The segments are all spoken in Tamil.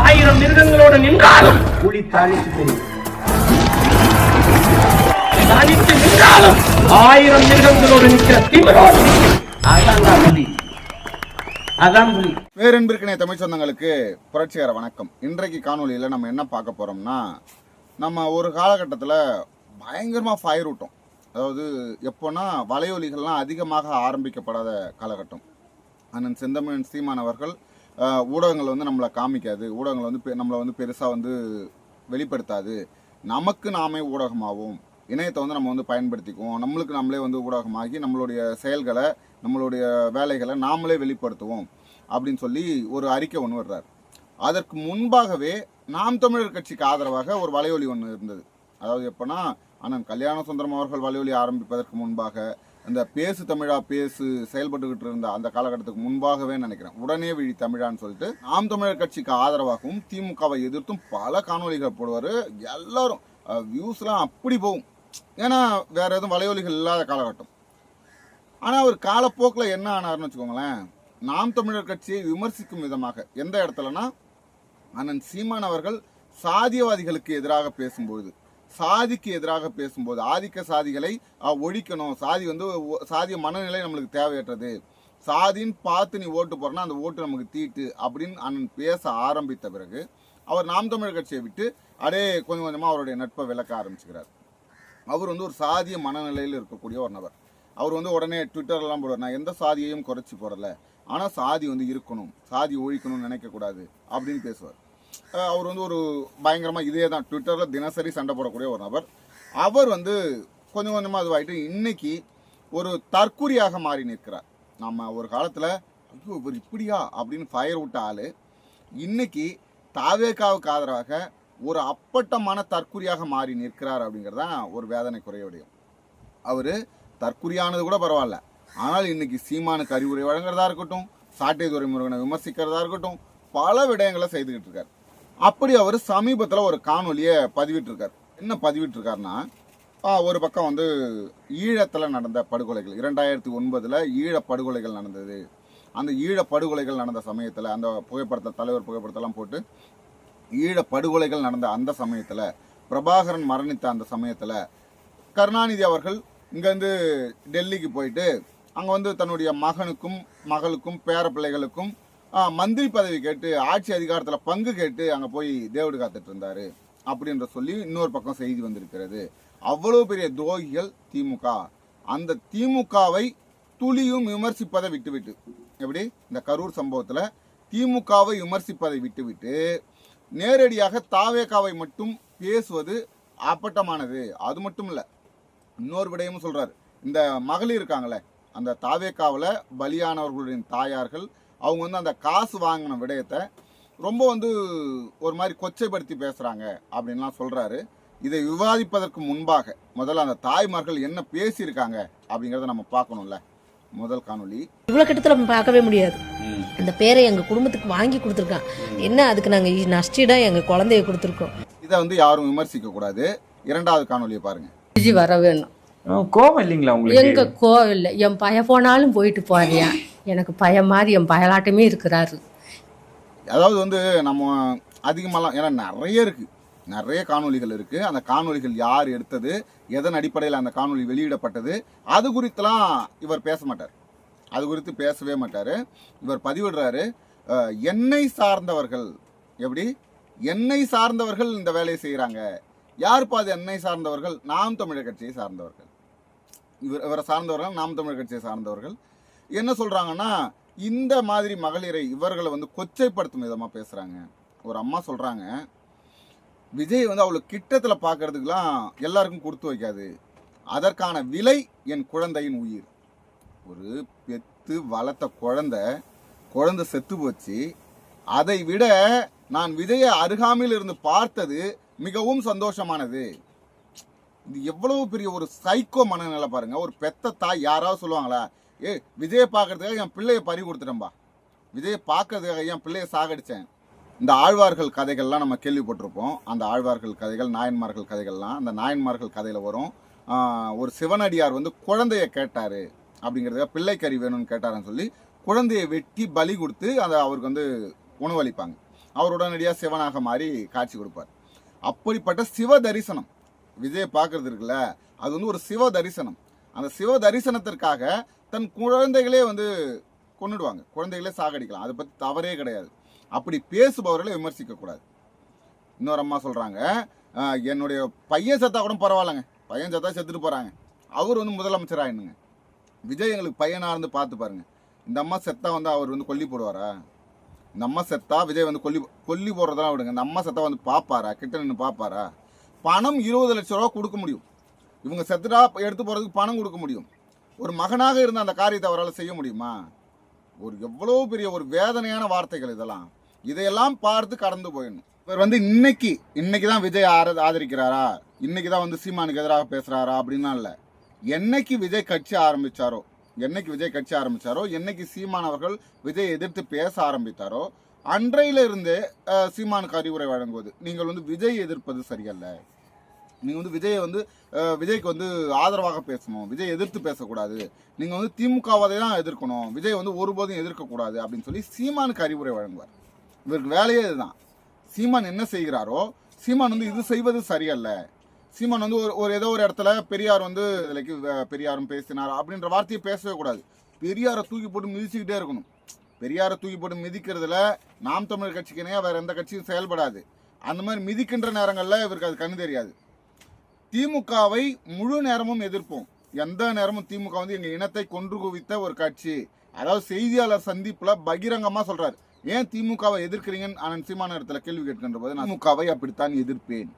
ஆயிரம் மிருகங்களோடு நின்றாலும் புலி தாளித்து தெரியும் தனித்து நின்றாலும் ஆயிரம் மிருகங்களோடு நிற்கிற திமிரோடு நிற்கும். அதான் புலி. அதான் புலி. வேறென்பிற்கினை தமிழ் சொந்தங்களுக்கு புரட்சிகர வணக்கம். இன்றைக்கு காணொளியில் நம்ம என்ன பார்க்க போகிறோம்னா நம்ம ஒரு காலகட்டத்தில் பயங்கரமாக ஃபயர் விட்டோம் அதாவது எப்போனா வலையொலிகள்லாம் அதிகமாக ஆரம்பிக்கப்படாத காலகட்டம். அண்ணன் செந்தமிழன் சீமான் அவர்கள் ஊடகங்கள் வந்து நம்மளை காமிக்காது. ஊடகங்கள் வந்து பெ- நம்மளை வந்து பெருசாக வந்து வெளிப்படுத்தாது. நமக்கு நாமே ஊடகமாகவும் இணையத்தை வந்து நம்ம வந்து பயன்படுத்திக்குவோம். நம்மளுக்கு நம்மளே வந்து ஊடகமாகி நம்மளுடைய செயல்களை நம்மளுடைய வேலைகளை நாமளே வெளிப்படுத்துவோம் அப்படின்னு சொல்லி ஒரு அறிக்கை ஒன்று வர்றார். அதற்கு முன்பாகவே நாம் தமிழர் கட்சிக்கு ஆதரவாக ஒரு வலையொலி ஒன்று இருந்தது. அதாவது எப்போனா அண்ணன் கல்யாண சுந்தரம் அவர்கள் வலையொலி ஆரம்பிப்பதற்கு முன்பாக அந்த பேசு தமிழா பேசு செயல்பட்டுக்கிட்டு இருந்த அந்த காலகட்டத்துக்கு முன்பாகவே நினைக்கிறேன். உடனே விழி தமிழான்னு சொல்லிட்டு நாம் தமிழர் கட்சிக்கு ஆதரவாகவும் திமுகவை எதிர்த்தும் பல காணொலிகள் போடுவார். எல்லாரும் வியூஸ்லாம் அப்படி போகும். ஏன்னா வேற எதுவும் வலையொலிகள் இல்லாத காலகட்டம். ஆனால் அவர் காலப்போக்கில் என்ன ஆனார்னு வச்சுக்கோங்களேன். நாம் தமிழர் கட்சியை விமர்சிக்கும் விதமாக எந்த இடத்துலனா அண்ணன் சீமான் அவர்கள் சாதியவாதிகளுக்கு எதிராக பேசும்பொழுது. சாதிக்கு எதிராக பேசும்போது ஆதிக்க சாதிகளை ஒழிக்கணும். சாதி வந்து சாதிய மனநிலை நம்மளுக்கு தேவையற்றது. சாதின்னு பார்த்து நீ ஓட்டு போறனா அந்த ஓட்டு நமக்கு தீட்டு அப்படின்னு அண்ணன் பேச ஆரம்பித்த பிறகு அவர் நாம் தமிழர் கட்சியை விட்டு அப்படியே கொஞ்சம் கொஞ்சமாக அவருடைய நட்பை விளக்க ஆரம்பிச்சுக்கிறார். அவர் வந்து ஒரு சாதிய மனநிலையில் இருக்கக்கூடிய ஒரு நபர். அவர் வந்து உடனே ட்விட்டர்லாம் போடுவார் நான் எந்த சாதியையும் குறைச்சி போடலை. ஆனால் சாதி வந்து இருக்கணும். சாதி ஒழிக்கணும்னு நினைக்கக்கூடாது. அப்படின்னு பேசுவார். அவர் வந்து ஒரு பயங்கரமாக இதே தான் ட்விட்டரில் தினசரி சண்டை போடக்கூடிய ஒரு நபர். அவர் வந்து கொஞ்சம் கொஞ்சமாக அதுவாகிட்டு இன்னைக்கு ஒரு தற்குறியாக மாறி நிற்கிறார். நம்ம ஒரு காலத்தில் ஐயோ இவர் இப்படியா? அப்படின்னு ஃபயர் விட்ட ஆள் இன்னைக்கு தாவேக்காவுக்கு ஆதரவாக ஒரு அப்பட்டமான தற்குறியாக மாறி நிற்கிறார் அப்படிங்கிறது தான் ஒரு வேதனைக்குரிய விடயம். அவர் தற்குறியானது கூட பரவாயில்ல. ஆனால் இன்னைக்கு சீமானுக்கு அறிவுரை வழங்குறதா இருக்கட்டும் சாட்டை துறைமுருகனை விமர்சிக்கிறதா இருக்கட்டும் பல விடயங்களை செய்துக்கிட்டு இருக்கார். அப்படி அவர் சமீபத்தில் ஒரு காணொலியை பதிவிட்டிருக்கார். என்ன பதிவிட்டிருக்காருன்னா ஒரு பக்கம் வந்து ஈழத்தில் நடந்த படுகொலைகள் இரண்டாயிரத்தி ஒன்பதில் ஈழ படுகொலைகள் நடந்தது. அந்த ஈழ படுகொலைகள் நடந்த சமயத்தில் அந்த புகைப்படத்தை தலைவர் புகைப்படத்தெல்லாம் போட்டு ஈழ படுகொலைகள் நடந்த அந்த சமயத்தில் பிரபாகரன் மரணித்த அந்த சமயத்தில் கருணாநிதி அவர்கள் இங்கேருந்து டெல்லிக்கு போயிட்டு அங்கே வந்து தன்னுடைய மகனுக்கும் மகளுக்கும் பேர பிள்ளைகளுக்கும் மந்திரி பதவி கேட்டு ஆட்சி அதிகாரத்தில் பங்கு கேட்டு அங்கே போய் தேவடு காத்துட்டு இருந்தார் அப்படின்ற சொல்லி இன்னொரு பக்கம் செய்தி வந்திருக்கிறது. அவ்வளோ பெரிய துரோகிகள் திமுக. அந்த திமுகவை துளியும் விமர்சிப்பதை விட்டுவிட்டு எப்படி? இந்த கரூர் சம்பவத்தில் திமுகவை விமர்சிப்பதை விட்டுவிட்டு நேரடியாக தாவேகாவை மட்டும் பேசுவது அப்பட்டமானது. அது மட்டும் இல்லை இன்னொரு விடயமும் சொல்கிறார் இந்த மகளிர் இருக்காங்களே அந்த தாவேக்காவில் பலியானவர்களுடைய தாயார்கள் அவங்க வந்து அந்த காசு வாங்கின விடயத்தை ரொம்ப வந்து ஒரு மாதிரி கொச்சைப்படுத்தி பேசுறாங்க அப்படின்லாம் சொல்றாரு. இதை விவாதிப்பதற்கு முன்பாக முதல்ல அந்த தாய்மார்கள் என்ன பேசியிருக்காங்க அப்படிங்கிறத நம்ம பார்க்கணும்ல. முதல் காணொளி. இவ்வளோ கிட்டத்தில் பார்க்கவே முடியாது. அந்த பேரை எங்கள் குடும்பத்துக்கு வாங்கி கொடுத்துருக்கான். என்ன அதுக்கு நாங்கள் நஷ்டீடாக எங்கள் குழந்தைய கொடுத்துருக்கோம்? இதை வந்து யாரும் விமர்சிக்க கூடாது. இரண்டாவது காணொலியை பாருங்க. விஜி வர வேணும். கோவம் இல்லைங்களா உங்களுக்கு? எங்க கோவில்ல என் பய போனாலும் போயிட்டு போறியா? எனக்கு பயம் மாதிரி என் பயலாட்டமே இருக்கிறாரு. அதாவது வந்து நம்ம அதிகமாகலாம் ஏன்னா நிறைய இருக்குது நிறைய காணொளிகள் இருக்கு. அந்த காணொளிகள் யார் எடுத்தது எதன் அடிப்படையில் அந்த காணொளி வெளியிடப்பட்டது அது குறித்தெல்லாம் இவர் பேச மாட்டார். அது குறித்து பேசவே மாட்டார். இவர் பதிவிடுறாரு. என்னை சார்ந்தவர்கள் எப்படி? என்னை சார்ந்தவர்கள் இந்த வேலையை செய்கிறாங்க யார் பாது என்னை சார்ந்தவர்கள்? நாம் தமிழர் கட்சியை சார்ந்தவர்கள். இவர் இவரை சார்ந்தவர்கள் நாம் தமிழர் கட்சியை சார்ந்தவர்கள். என்ன சொல்றாங்கன்னா இந்த மாதிரி மகளிரை இவர்களை வந்து கொச்சைப்படுத்தும் விதமாக பேசுகிறாங்க ஒரு அம்மா சொல்கிறாங்க விஜய் வந்து அவ்வளோ கிட்டத்தில் பார்க்கறதுக்கெல்லாம் எல்லாருக்கும் கொடுத்து வைக்காது. அதற்கான விலை என் குழந்தையின் உயிர். ஒரு பெத்து வளர்த்த குழந்த குழந்தை செத்து போச்சு. அதை விட நான் விஜயை அருகாமையில் இருந்து பார்த்தது மிகவும் சந்தோஷமானது. இது எவ்வளவு பெரிய ஒரு சைக்கோ மனநிலை பாருங்க. ஒரு பெத்த தாய் யாராவது சொல்லுவாங்களா ஏ விஜயை பார்க்கறதுக்காக என் பிள்ளையை பறி கொடுத்துட்டேன்பா. விஜயை பார்க்கறதுக்காக என் பிள்ளையை சாகடித்தேன் இந்த ஆழ்வார்கள் கதைகள்லாம் நம்ம கேள்விப்பட்டிருப்போம். அந்த ஆழ்வார்கள் கதைகள் நாயன்மார்கள் கதைகள்லாம் அந்த நாயன்மார்கள் கதையில் வரும். ஒரு சிவனடியார் வந்து குழந்தைய கேட்டார் அப்படிங்கிறதுக்காக பிள்ளைக்கறி வேணும்னு கேட்டாருன்னு சொல்லி குழந்தையை வெட்டி பலி கொடுத்து அதை அவருக்கு வந்து உணவளிப்பாங்க அவர் உடனடியாக சிவனாக மாறி காட்சி கொடுப்பார். அப்படிப்பட்ட சிவ தரிசனம். விஜயை பார்க்கறது இருக்குல்ல அது வந்து ஒரு சிவ தரிசனம். அந்த சிவ தரிசனத்திற்காக தன் குழந்தைகளே வந்து கொண்டுடுவாங்க குழந்தைகளே சாகடிக்கலாம். அதை பற்றி தவறே கிடையாது. அப்படி பேசுபவர்களை விமர்சிக்கக்கூடாது. இன்னொரு அம்மா சொல்கிறாங்க என்னுடைய பையன் செத்தா கூட பரவாயில்லைங்க. பையன் செத்தா செத்துட்டு போகிறாங்க அவர் வந்து முதலமைச்சர் ஆயிடுங்க. விஜய் எங்களுக்கு பையனாக இருந்து பார்த்து பாருங்க. இந்த அம்மா செத்தா வந்து அவர் வந்து கொல்லி போடுவாரா? இந்த அம்மா செத்தா விஜய் வந்து கொல்லி கொல்லி போடுறதெல்லாம் விடுங்க. இந்த அம்மா செத்தா வந்து பார்ப்பாரா? கிட்ட நின்று பார்ப்பாரா? பணம் இருபது லட்ச ரூபா கொடுக்க முடியும். இவங்க செத்துட்டா எடுத்து போகிறதுக்கு பணம் கொடுக்க முடியும். ஒரு மகனாக இருந்த அந்த காரியத்தை அவரால் செய்ய முடியுமா? ஒரு எவ்வளோ பெரிய ஒரு வேதனையான வார்த்தைகள் இதெல்லாம். இதையெல்லாம் பார்த்து கடந்து போயிடணும். இவர் வந்து இன்னைக்கு இன்னைக்கு தான் விஜய் ஆர ஆதரிக்கிறாரா? இன்னைக்கு தான் வந்து சீமானுக்கு எதிராக பேசுகிறாரா அப்படின்லாம் இல்லை. என்னைக்கு விஜய் கட்சி ஆரம்பிச்சாரோ என்னைக்கு விஜய் கட்சி ஆரம்பித்தாரோ என்னைக்கு சீமான் அவர்கள் விஜய் எதிர்த்து பேச ஆரம்பித்தாரோ அன்றையிலிருந்தே சீமானுக்கு அறிவுரை வழங்குவது. நீங்கள் வந்து விஜய் எதிர்ப்பது சரியல்ல. நீங்கள் வந்து விஜயை வந்து விஜய்க்கு வந்து ஆதரவாக பேசணும். விஜய் எதிர்த்து பேசக்கூடாது. நீங்கள் வந்து திமுகவதை தான் எதிர்க்கணும். விஜய் வந்து ஒருபோதும் எதிர்க்கக்கூடாது அப்படின்னு சொல்லி சீமானுக்கு அறிவுரை வழங்குவார். இவருக்கு வேலையே இதுதான். சீமான் என்ன செய்கிறாரோ சீமான் வந்து இது செய்வது சரியல்ல. சீமான் வந்து ஒரு ஒரு ஏதோ ஒரு இடத்துல பெரியார் வந்து இதுலைக்கு பெரியாரும் பேசினார் அப்படின்ற வார்த்தையை பேசவே கூடாது. பெரியாரை தூக்கி போட்டு மிதிச்சுக்கிட்டே இருக்கணும். பெரியாரை தூக்கி போட்டு மிதிக்கிறதுல நாம் தமிழர் கட்சிக்கு இணையா வேற எந்த கட்சியும் செயல்படாது. அந்த மாதிரி மிதிக்கின்ற நேரங்களில் இவருக்கு அது கண்ணு தெரியாது. திமுகவை முழு நேரமும் எதிர்ப்போம். எந்த நேரமும் திமுக வந்து எங்க இனத்தை கொன்று குவித்த ஒரு கட்சி. அதாவது செய்தியாளர் சந்திப்புல பகிரங்கமா சொல்றாரு. ஏன் திமுகவை எதிர்க்கிறீங்கன்னு அனந்த் சீமான இடத்துல கேள்வி கேட்கின்ற போது நான் திமுகவை அப்படித்தான் எதிர்ப்பேன்.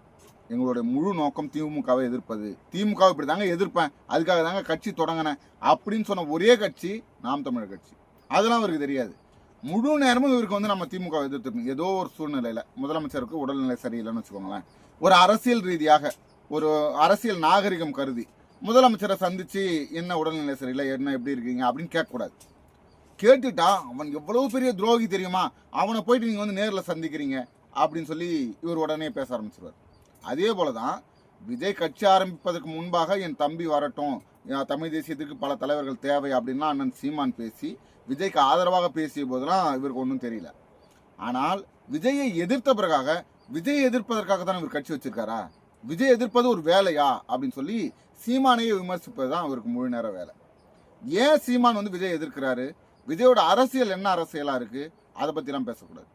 எங்களுடைய முழு நோக்கம் திமுகவை எதிர்ப்பது. திமுகவை இப்படி தாங்க எதிர்ப்பேன். அதுக்காக தாங்க கட்சி தொடங்கினேன். அப்படின்னு சொன்ன ஒரே கட்சி நாம் தமிழர் கட்சி. அதெல்லாம் அவருக்கு தெரியாது. முழு நேரமும் இவருக்கு வந்து நம்ம திமுக எதிர்த்துருக்கோம் ஏதோ ஒரு சூழ்நிலையில. முதலமைச்சருக்கு உடல்நிலை சரியில்லைன்னு வச்சுக்கோங்களேன். ஒரு அரசியல் ரீதியாக ஒரு அரசியல் நாகரிகம் கருதி முதலமைச்சரை சந்தித்து என்ன உடல்நிலை சரியில்லை என்ன எப்படி இருக்கீங்க அப்படின்னு கேட்கக்கூடாது. கேட்டுட்டா அவன் எவ்வளவு பெரிய துரோகி தெரியுமா? அவனை போயிட்டு நீங்கள் வந்து நேரில் சந்திக்கிறீங்க அப்படின்னு சொல்லி இவர் உடனே பேச ஆரம்பிச்சிருவார். அதே போல தான் விஜய் கட்சி ஆரம்பிப்பதற்கு முன்பாக என் தம்பி வரட்டும் என் தமிழ் தேசியத்துக்கு பல தலைவர்கள் தேவை அப்படின்லாம் அண்ணன் சீமான் பேசி விஜய்க்கு ஆதரவாக பேசிய போதெல்லாம் இவருக்கு ஒன்றும் தெரியல. ஆனால் விஜயை எதிர்த்த பிறகாக விஜயை எதிர்ப்பதற்காக தான் இவர் கட்சி வச்சிருக்காரா? விஜய் எதிர்ப்பது ஒரு வேலையா? அப்படின்னு சொல்லி சீமானையே விமர்சிப்பது தான் அவருக்கு முழு நேர வேலை. ஏன் சீமான் வந்து விஜய் எதிர்க்கிறாரு? விஜயோட அரசியல் என்ன அரசியலாக இருக்கு? அதை பற்றிலாம் பேசக்கூடாது.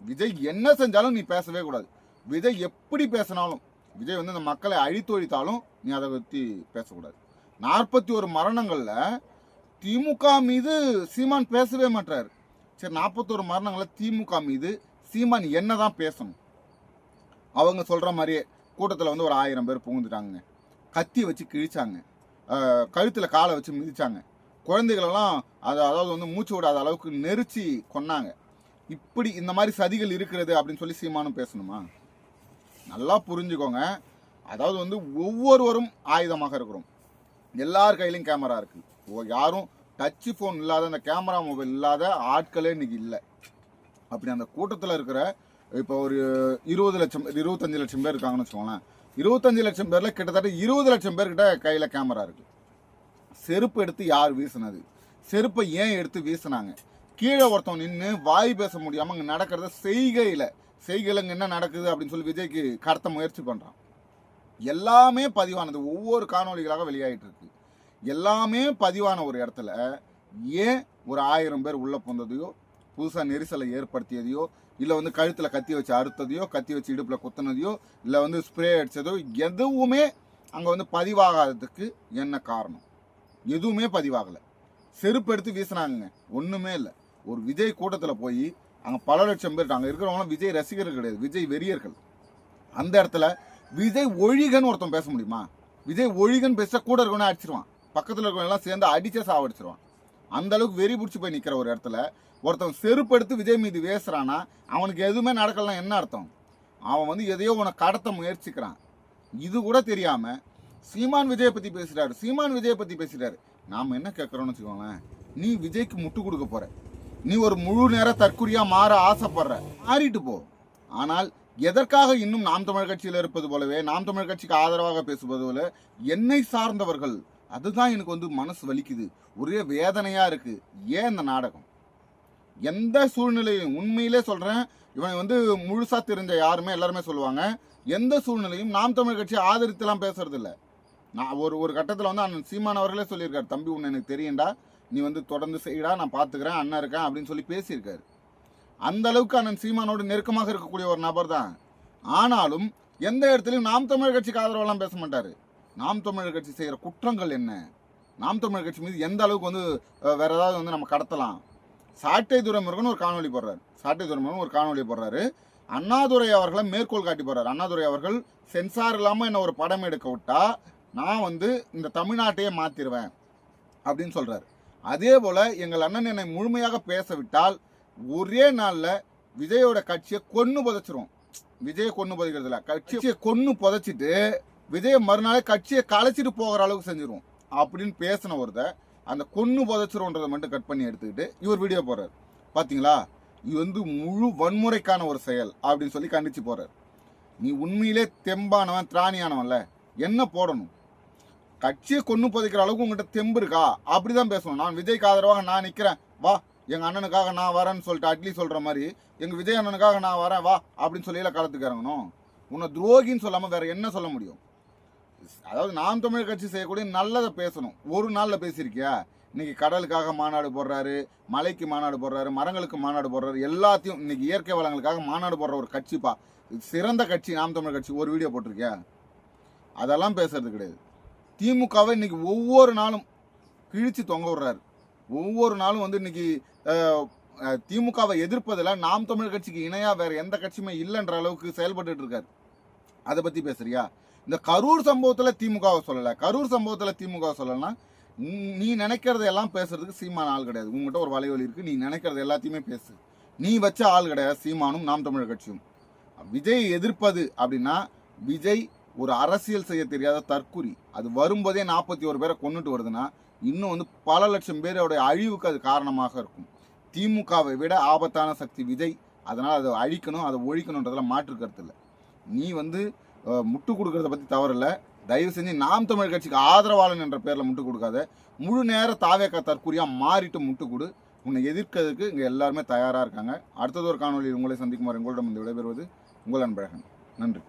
விஜய் என்ன செஞ்சாலும் நீ பேசவே கூடாது. விஜய் எப்படி பேசினாலும் விஜய் வந்து இந்த மக்களை அழித்து ஒழித்தாலும் நீ அதை பற்றி பேசக்கூடாது. நாற்பத்தி ஒரு மரணங்களில் திமுக மீது சீமான் பேசவே மாட்டார் சரி நாற்பத்தோரு மரணங்களில் திமுக மீது சீமான் என்னதான் பேசணும்? அவங்க சொல்கிற மாதிரியே கூட்டத்தில் வந்து ஒரு ஆயிரம் பேர் புகுந்துட்டாங்க. கத்தி வச்சு கிழிச்சாங்க. கழுத்தில் காலை வச்சு மிதித்தாங்க குழந்தைகளெல்லாம் அது அதாவது வந்து மூச்சு விடாத அளவுக்கு நெரிச்சு கொன்னாங்க. இப்படி இந்த மாதிரி சதிகள் இருக்கிறது அப்படின்னு சொல்லி சீமானும் பேசணுமா? நல்லா புரிஞ்சுக்கோங்க. அதாவது வந்து ஒவ்வொருவரும் ஆயுதமாக இருக்கிறோம். எல்லார் கையிலையும் கேமரா இருக்குது ஓ யாரும் டச்சு ஃபோன் இல்லாத அந்த கேமரா மொபைல் இல்லாத ஆட்களே இன்னைக்கு இல்லை. அப்படி அந்த கூட்டத்தில் இருக்கிற இப்போ ஒரு இருபது லட்சம் இருபத்தஞ்சு லட்சம் பேர் இருக்காங்கன்னு வச்சுக்கோங்களேன். இருபத்தஞ்சு லட்சம் பேரில் கிட்டத்தட்ட இருபது லட்சம் பேர்கிட்ட கையில் கேமரா இருக்குது செருப்பு எடுத்து யார் வீசினது? செருப்பை ஏன் எடுத்து வீசினாங்க? கீழே ஒருத்தவன் நின்று வாய் பேச முடியாமல் அங்கே நடக்கிறத செய்கையில் செய்கையில் இங்கே என்ன நடக்குது அப்படின்னு சொல்லி விஜய்க்கு கடத்த முயற்சி பண்ணுறான் எல்லாமே பதிவானது ஒவ்வொரு காணொளிகளாக வெளியாகிட்டு இருக்கு. எல்லாமே பதிவான ஒரு இடத்துல ஏன் ஒரு ஆயிரம் பேர் உள்ளே போந்ததையோ புதுசாக நெரிசலை ஏற்படுத்தியதையோ இல்லை வந்து கழுத்தில் கத்தி வச்சு அறுத்ததையோ கத்தி வச்சு இடுப்பில் குத்துனதையோ இல்லை வந்து ஸ்ப்ரே அடித்ததோ எதுவுமே அங்கே வந்து பதிவாகாததுக்கு என்ன காரணம்? எதுவுமே பதிவாகலை. செருப்பு எடுத்து வீசினாங்க ஒன்றுமே இல்லை. ஒரு விஜய் கூட்டத்தில் போய் அங்கே பல லட்சம் பேர் அங்கே இருக்கிறவங்களாம் விஜய் ரசிகர்கள் கிடையாது. விஜய் வெறியர்கள். அந்த இடத்துல விஜய் ஒழிகன்னு ஒருத்தன் பேச முடியுமா? விஜய் ஒழிகன் பேச கூட இருக்கவனே அடிச்சிருவான். பக்கத்தில் இருக்கவங்க எல்லாம் சேர்ந்து அடிச்சே சாவடிச்சிருவான். அந்த அளவுக்கு வெறி பிடிச்சி போய் நிற்கிற ஒரு இடத்துல ஒருத்தன் செருப்படுத்து விஜய் மீது வேசுறானா அவனுக்கு எதுவுமே நடக்கலாம் என்ன அர்த்தம்? அவன் வந்து எதையோ உன கடத்த முயற்சிக்கிறான். இது கூட தெரியாமல் சீமான் விஜயை பற்றி பேசுகிறாரு சீமான் விஜயை பற்றி பேசுகிறாரு நாம் என்ன கேட்கறோம்னு வச்சுக்கோங்களேன். நீ விஜய்க்கு முட்டு கொடுக்க போகிற நீ ஒரு முழு நேர தற்குறியா மாற ஆசைப்படுற. மாறிட்டு போ. ஆனால் எதற்காக இன்னும் நாம் தமிழ் கட்சியில் இருப்பது போலவே நாம் தமிழ் கட்சிக்கு ஆதரவாக பேசுவது போல என்னை சார்ந்தவர்கள் அதுதான் எனக்கு வந்து மனசு வலிக்குது. ஒரே வேதனையாக இருக்குது ஏன் இந்த நாடகம்? எந்த சூழ்நிலையும் உண்மையிலே சொல்கிறேன் இவன் வந்து முழுசாக தெரிஞ்ச யாருமே எல்லாருமே சொல்லுவாங்க. எந்த சூழ்நிலையும் நாம் தமிழ் கட்சி ஆதரித்துலாம் பேசுறதில்ல. நான் ஒரு ஒரு கட்டத்தில் வந்து அண்ணன் சீமான் அவர்களே சொல்லியிருக்காரு தம்பி உன்னை எனக்கு தெரியும்டா. நீ வந்து தொடர்ந்து செய்யடா நான் பார்த்துக்கிறேன் அண்ணன் இருக்கேன் அப்படின்னு சொல்லி பேசியிருக்காரு. அந்த அளவுக்கு அண்ணன் சீமானோடு நெருக்கமாக இருக்கக்கூடிய ஒரு நபர் தான் ஆனாலும் எந்த இடத்துலையும் நாம் தமிழர் கட்சிக்கு ஆதரவெல்லாம் பேச மாட்டார். நாம் தமிழர் கட்சி செய்கிற குற்றங்கள் என்ன? நாம் தமிழர் கட்சி மீது எந்த அளவுக்கு வந்து வேறு ஏதாவது வந்து நம்ம கடத்தலாம்? சாட்டை துறைமுருகன் ஒரு காணொலி போடுறாரு. சாட்டை துறைமுருகன் ஒரு காணொலி போடுறாரு. அண்ணாதுரை அவர்களை மேற்கோள் காட்டி போறாரு அண்ணாதுரை அவர்கள் சென்சார் இல்லாமல் என்ன ஒரு படம் எடுக்க விட்டா நான் வந்து இந்த தமிழ்நாட்டையே மாத்திருவேன். அப்படின்னு சொல்றாரு. அதே போல எங்கள் அண்ணன் என்னை முழுமையாக பேச விட்டால் ஒரே நாளில் விஜயோட கட்சியை கொன்று புதைச்சிரும் விஜயை கொன்று புதைக்கிறதுல கட்சியை கொன்று புதைச்சிட்டு விஜய் மறுநாளே கட்சியை கலைச்சிட்டு போகிற அளவுக்கு செஞ்சிருவோம். அப்படின்னு பேசின ஒருத்தர் அந்த கொன்று புதைச்சிரும்ன்றதை மட்டும் கட் பண்ணி எடுத்துக்கிட்டு இவர் வீடியோ போறாரு பாத்தீங்களா? இது வந்து முழு வன்முறைக்கான ஒரு செயல் அப்படின்னு சொல்லி கண்டிச்சு போறாரு நீ உண்மையிலே தெம்பானவன் திராணியானவன்ல. என்ன போடணும்? கட்சியை கொண்டு புதைக்கிற அளவுக்கு உங்ககிட்ட தெம்பு இருக்கா? அப்படிதான் பேசணும். நான் விஜய்க்கு ஆதரவாக நான் நிக்கிறேன். வா எங்க அண்ணனுக்காக நான் வரேன்னு சொல்லிட்டு அட்லி சொல்ற மாதிரி எங்க விஜய் அண்ணனுக்காக நான் வரேன் வா அப்படின்னு சொல்லி களத்துக்கு இறங்கணும். உன்னை துரோகின்னு சொல்லாம வேற என்ன சொல்ல முடியும்? அதாவது நாம் தமிழ் கட்சி செய்யக்கூடிய நல்லதை பேசணும். ஒரு நாளில் பேசியிருக்கியா? இன்னைக்கு கடலுக்காக மாநாடு போடுறாரு மலைக்கு மாநாடு போடுறாரு மரங்களுக்கு மாநாடு போடுறாரு எல்லாத்தையும் இன்னைக்கு இயற்கை வளங்களுக்காக மாநாடு போடுற ஒரு கட்சிப்பா? சிறந்த கட்சி நாம் தமிழ் கட்சி ஒரு வீடியோ போட்டிருக்கியா? அதெல்லாம் பேசுறது கிடையாது. திமுகவை இன்னைக்கு ஒவ்வொரு நாளும் கிழிச்சு தொங்க விடுறாரு. ஒவ்வொரு நாளும் வந்து இன்னைக்கு திமுகவை எதிர்ப்பதில் நாம் தமிழ் கட்சிக்கு இணையாக வேற எந்த கட்சியுமே இல்லைன்ற அளவுக்கு செயல்பட்டு இருக்காரு. அதை பத்தி பேசுறியா? இந்த கரூர் சம்பவத்தில் திமுகவை சொல்லலை. கரூர் சம்பவத்தில் திமுகவை சொல்லலைன்னா நீ- நினைக்கிறத எல்லாம் பேசுறதுக்கு சீமான் ஆள் கிடையாது. உங்ககிட்ட ஒரு வலைவலி இருக்குது நீ நினைக்கிறது எல்லாத்தையுமே பேசு. நீ வச்ச ஆள் கிடையாது சீமானும் நாம் தமிழர் கட்சியும். விஜய் எதிர்ப்பது அப்படின்னா விஜய் ஒரு அரசியல் செய்ய தெரியாத தற்குறி அது வரும்போதே நாற்பத்தி ஒரு பேரை கொண்டுட்டு வருதுன்னா இன்னும் வந்து பல லட்சம் பேரோட அழிவுக்கு அது காரணமாக இருக்கும். திமுகவை விட ஆபத்தான சக்தி விஜய். அதனால் அதை அழிக்கணும் அதை ஒழிக்கணுன்றதில் மாற்று கருத்து இல்லை. நீ வந்து முட்டு கொடுக்கறத பற்றி தவறில்லை. தயவு செஞ்சு நாம் தமிழ் கட்சிக்கு ஆதரவாளன் என்ற பேரில் முட்டு கொடுக்காத. முழு நேர தாவேக்கா தற்கூரியாக மாறிட்டு முட்டு கொடு. உன்னை எதிர்க்கிறதுக்கு இங்கே எல்லாருமே தயாராக இருக்காங்க. அடுத்தது ஒரு காணொலியில் உங்களை சந்திக்குமாறு உங்களிடம் வந்து விடைபெறுவது உங்கள் அன்பழகன். நன்றி.